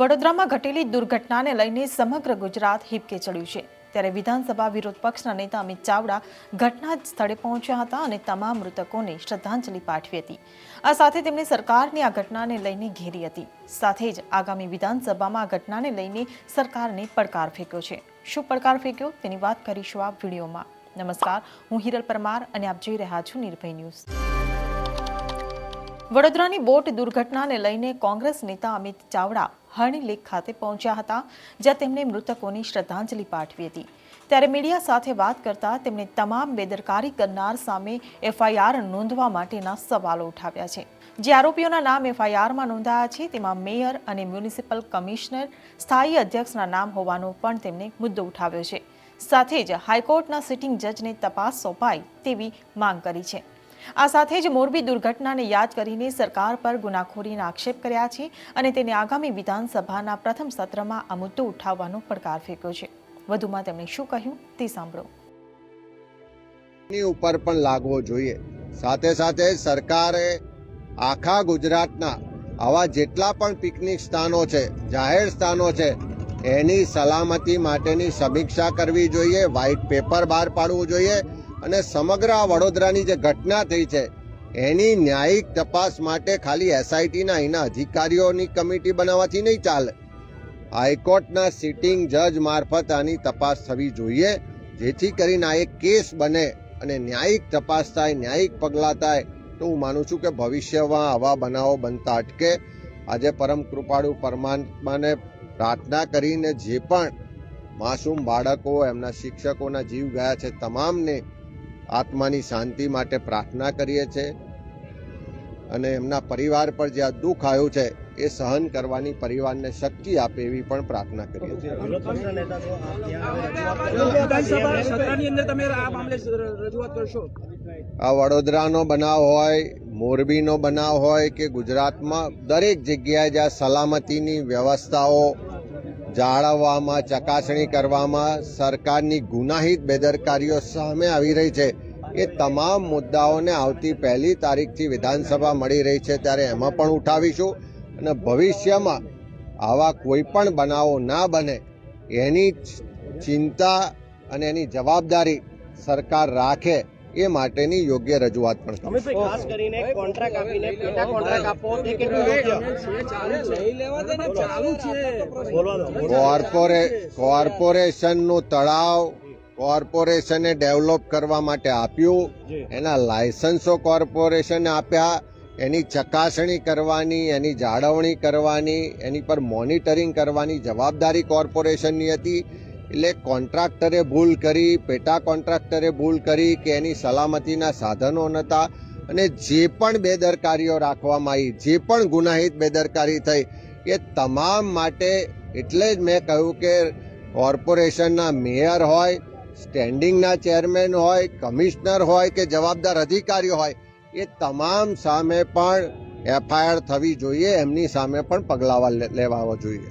વડોદરામાં ઘટેલી દુર્ઘટનાને લઈને સમગ્ર ગુજરાત હિપકે ચડ્યું છે. ત્યારે વિધાનસભા વિરોધ પક્ષના નેતા અમિત ચાવડા ઘટના સ્થળે પહોંચ્યા હતા અને તમામ મૃતકોને શ્રદ્ધાંજલિ પાઠવી હતી. આ સાથે તેમણે સરકારની આ ઘટનાને લઈને ઘેરી હતી. સાથે જ આગામી વિધાનસભામાં આ ઘટનાને લઈને સરકારને પડકાર ફેંક્યો છે. શું પડકાર ફેંક્યો? તેની વાત કરીશું આ વિડીયોમાં. નમસ્કાર, હું હિરલ પરમાર અને આપ જોઈ રહ્યા છો નિર્ભય ન્યૂઝ. વડોદરાની બોટ દુર્ઘટનાને લઈને કોંગ્રેસ નેતા અમિત ચાવડા હરણી લેક ખાતે પહોંચ્યા હતા, જ્યાં તેમણે મૃતકોની શ્રદ્ધાંજલિ પાઠવી હતી. ત્યારે મીડિયા સાથે વાત કરતા તેમણે તમામ બેદરકારી કરનાર સામે એફઆઈઆર નોંધવા માટેના સવાલો ઉઠાવ્યા છે. જે આરોપીઓના નામ એફઆઈઆરમાં નોંધાયા છે, તેમાં મેયર અને મ્યુનિસિપલ કમિશનર, સ્થાયી અધ્યક્ષના નામ હોવાનો પણ તેમણે મુદ્દો ઉઠાવ્યો છે. સાથે જ હાઈકોર્ટના સિટિંગ જજને તપાસ સોંપાય તેવી માંગ કરી છે. આ સાથે જ મોરબી દુર્ઘટનાને યાદ કરીને સરકાર પર ગુનાખોરીના આક્ષેપ કર્યા છે અને તેને આગામી વિધાનસભાના પ્રથમ સત્રમાં આ મુદ્દો ઉઠાવવાનો પડકાર ફેંક્યો છે. વધુમાં તેમણે શું કહ્યું તે સાંભળો. ની ઉપર પણ લાગવો જોઈએ. સાથે સાથે સરકારે આખા ગુજરાતના આવા જેટલા પણ પિકનિક સ્થાનો છે, જાહેર સ્થાનો છે, એની સલામતી માટેની સમીક્ષા કરવી જોઈએ, વ્હાઇટ પેપર બહાર પાડવું જોઈએ અને સમગ્ર આ વડોદરાની જે ઘટના થઈ છે, એની ન્યાયિક તપાસ માટે ખાલી એસઆઈટીના એના અધિકારીઓની કમિટી બનાવવાથી નહીં ચાલે. હાઈકોર્ટના સિટિંગ જજ મારફત આની તપાસ થવી જોઈએ, જેથી કરીને આ એક કેસ બને અને ન્યાયિક તપાસ થાય, ન્યાયિક પગલાં થાય, તો હું માનું છું કે ભવિષ્યમાં આવા બનાવો બનતા અટકે. આજે પરમ કૃપાળુ પરમાત્માને પ્રાર્થના કરીને જે પણ માસૂમ બાળકો, એમના શિક્ષકોના જીવ ગયા છે, તમામને આત્માની શાંતિ માટે પ્રાર્થના કરીએ છીએ અને એમના પરિવાર પર જે આ દુઃખ આવ્યું છે, એ સહન કરવાની પરિવારને શક્તિ આપે એવી પણ પ્રાર્થના કરીએ છીએ. આ વડોદરાનો બનાવ હોય, મોરબીનો બનાવ હોય કે ગુજરાતમાં દરેક જગ્યાએ જ્યાં સલામતીની વ્યવસ્થાઓ જાળવવામાં, ચકાસણી કરવામાં સરકારની ગુનાહિત બેદરકારીઓ સામે આવી રહી છે. એ તમામ મુદ્દાઓને આવતી પહેલી તારીખથી વિધાનસભા મળી રહી છે ત્યારે એમાં પણ ઉઠાવીશું અને ભવિષ્યમાં આવા કોઈ પણ બનાવો ના બને એની ચિંતા અને એની જવાબદારી સરકાર રાખે એ માટેની યોગ્ય રજૂઆત પણ ખાસ કરીને કોન્ટ્રાક્ટ આપીને પેટા કોન્ટ્રાક્ટ આપવો તે કેટલું યોગ્ય? ચાલુ લઈ લેવા દે ને ચાલુ છે. બોલવાનો કોર્પોરે કોર્પોરેશનનું તળાવ કોર્પોરેશને ડેવલપ કરવા માટે આપ્યું. એના લાયસન્સો કોર્પોરેશને આપ્યા. એની ચકાસણી કરવાની એની જાળવણી કરવાની એની પર મોનિટરિંગ કરવાની જવાબદારી કોર્પોરેશનની હતી. એટલે કોન્ટ્રાક્ટરે ભૂલ કરી, પેટા કોન્ટ્રાક્ટરે ભૂલ કરી કે એની સલામતીના સાધનો નહોતા અને જે પણ બેદરકારીઓ રાખવામાં આવી, જે પણ ગુનાહિત બેદરકારી થઈ, એ તમામ માટે એટલે જ મેં કહ્યું કે કોર્પોરેશનના મેયર હોય, સ્ટેન્ડિંગના ચેરમેન હોય, કમિશનર હોય કે જવાબદાર અધિકારીઓ હોય, એ તમામ સામે પણ એફઆઈઆર થવી જોઈએ, એમની સામે પણ પગલાં લેવા જોઈએ.